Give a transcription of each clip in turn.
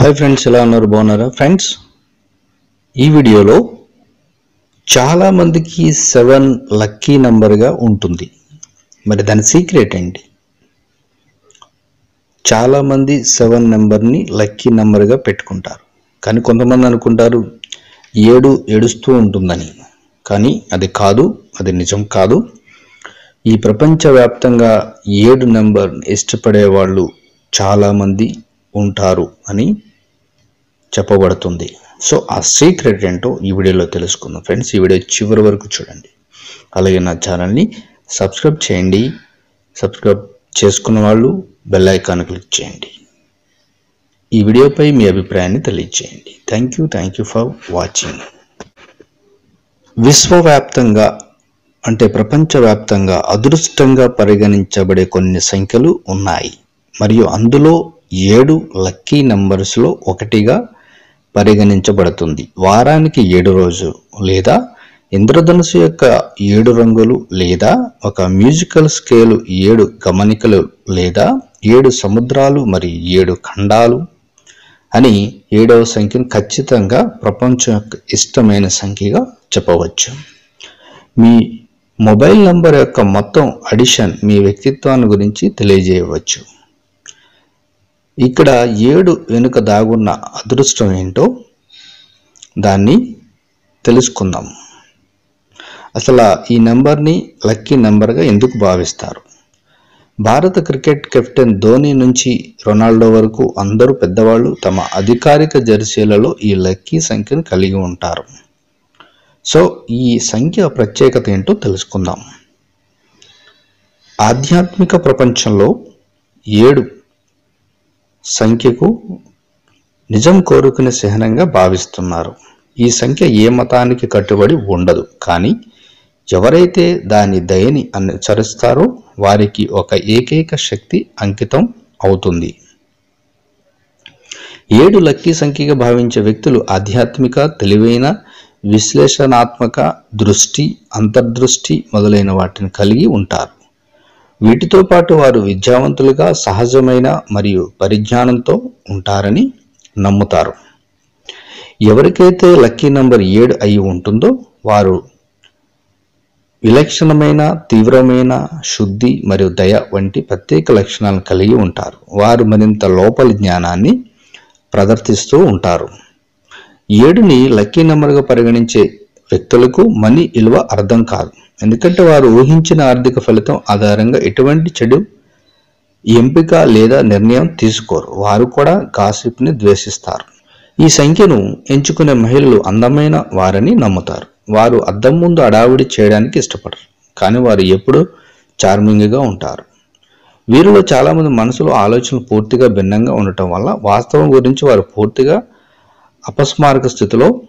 Hi friends ఎలా ఉన్నారు? బాగున్నారా? ఫ్రెండ్స్ ఈ వీడియోలో చాలామందికి సెవెన్ లక్కీ నంబర్గా ఉంటుంది. మరి దాని సీక్రెట్ ఏంటి? చాలామంది సెవెన్ నెంబర్ని లక్కీ నెంబర్గా పెట్టుకుంటారు. కానీ కొంతమంది అనుకుంటారు ఏడు ఏడుస్తూ ఉంటుందని. కానీ అది కాదు అది నిజం కాదు. ఈ ప్రపంచవ్యాప్తంగా ఏడు నెంబర్ ఇష్టపడే వాళ్ళు చాలామంది ఉంటారు అని చెప్పబడుతుంది. సో ఆ సీక్రెట్ ఏంటో ఈ వీడియోలో తెలుసుకుందాం. ఫ్రెండ్స్ ఈ వీడియో చివరి వరకు చూడండి. అలాగే నా ఛానల్ని సబ్స్క్రైబ్ చేయండి. సబ్స్క్రైబ్ చేసుకున్న వాళ్ళు బెల్ ఐకాన్ క్లిక్ చేయండి. ఈ వీడియోపై మీ అభిప్రాయాన్ని తెలియజేయండి. Thank you thank you for watching. విశ్వవ్యాప్తంగా అంటే ప్రపంచవ్యాప్తంగా అదృష్టంగా పరిగణించబడే కొన్ని సంఖ్యలు ఉన్నాయి. మరియు అందులో ఏడు లక్కీ నంబర్స్లో ఒకటిగా పరిగణించబడుతుంది. వారానికి ఏడు రోజు లేదా ఇంద్రధనుసు యొక్క ఏడు రంగులు లేదా ఒక మ్యూజికల్ స్కేలు ఏడు గమనికలు లేదా ఏడు సముద్రాలు మరియు ఏడు ఖండాలు అని ఏడవ సంఖ్యను ఖచ్చితంగా ప్రపంచం యొక్క ఇష్టమైన సంఖ్యగా చెప్పవచ్చు. మీ మొబైల్ నంబర్ యొక్క మొత్తం అడిషన్ మీ వ్యక్తిత్వాన్ని గురించి తెలియజేయవచ్చు. ఇక్కడ ఏడు వెనుక దాగున్న అదృష్టం ఏంటో దాన్ని తెలుసుకుందాం. అసలు ఈ నెంబర్ని లక్కీ నెంబర్గా ఎందుకు భావిస్తారు? భారత క్రికెట్ కెప్టెన్ ధోని నుంచి రొనాల్డో వరకు అందరూ పెద్దవాళ్ళు తమ అధికారిక జెర్సీలలో ఈ లక్కీ సంఖ్యను కలిగి ఉంటారు. సో ఈ సంఖ్య ప్రత్యేకత ఏంటో తెలుసుకుందాం. ఆధ్యాత్మిక ప్రపంచంలో ఏడు సంఖ్యకు నిజం కోరుకునే చిహ్నంగా భావిస్తున్నారు. ఈ సంఖ్య ఏ మతానికి కట్టుబడి ఉండదు. కానీ ఎవరైతే దాని దయని అనుసరిస్తారో వారికి ఒక ఏకైక శక్తి అంకితం అవుతుంది. ఏడు లక్కీ సంఖ్యగా భావించే వ్యక్తులు ఆధ్యాత్మిక తెలివైన విశ్లేషణాత్మక దృష్టి అంతర్దృష్టి మొదలైన వాటిని కలిగి ఉంటారు. వీటితో పాటు వారు విద్యావంతులుగా సహజమైన మరియు పరిజ్ఞానంతో ఉంటారని నమ్ముతారు. ఎవరికైతే లక్కీ నంబర్ ఏడు అయి ఉంటుందో వారు విలక్షణమైన తీవ్రమైన శుద్ధి మరియు దయ వంటి ప్రత్యేక లక్షణాలను కలిగి ఉంటారు. వారు మరింత లోపలి జ్ఞానాన్ని ప్రదర్శిస్తూ ఉంటారు. ఏడుని లక్కీ నెంబర్గా పరిగణించే వ్యక్తులకు మనీ విలువ అర్థం కాదు. ఎందుకంటే వారు ఊహించిన ఆర్థిక ఫలితం ఆధారంగా ఎటువంటి చెడు ఎంపిక లేదా నిర్ణయం తీసుకోరు. వారు కూడా గాసిప్ని ద్వేషిస్తారు. ఈ సంఖ్యను ఎంచుకునే మహిళలు అందమైన వారని నమ్ముతారు. వారు అద్దం ముందు అడావిడి చేయడానికి ఇష్టపడరు. కానీ వారు ఎప్పుడూ చార్మింగ్గా ఉంటారు. వీరిలో చాలామంది మనసులో ఆలోచనలు పూర్తిగా భిన్నంగా ఉండటం వల్ల వాస్తవం గురించి వారు పూర్తిగా అపస్మారక స్థితిలో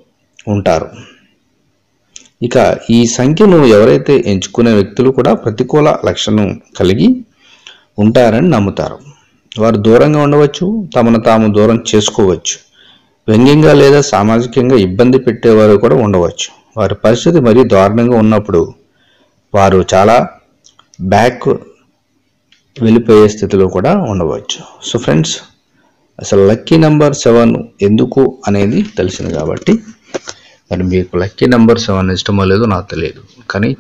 ఉంటారు. ఇక ఈ సంఖ్యను ఎవరైతే ఎంచుకునే వ్యక్తులు కూడా ప్రతికూల లక్షణం కలిగి ఉంటారని నమ్ముతారు. వారు దూరంగా ఉండవచ్చు తమను తాము దూరం చేసుకోవచ్చు. వ్యంగ్యంగా లేదా సామాజికంగా ఇబ్బంది పెట్టేవారు కూడా ఉండవచ్చు. వారి పరిస్థితి మరీ దారుణంగా ఉన్నప్పుడు వారు చాలా బ్యాక్ వెళ్ళిపోయే స్థితిలో కూడా ఉండవచ్చు. సో ఫ్రెండ్స్ అసలు లక్కీ నెంబర్ సెవెన్ ఎందుకు అనేది తెలిసింది కాబట్టి మరి మీకు లక్కీ నెంబర్ సెవెన్ ఇష్టమో లేదో నాకు తెలియదు. కానీ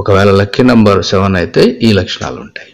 ఒకవేళ లక్కీ నెంబర్ సెవెన్ అయితే ఈ లక్షణాలు ఉంటాయి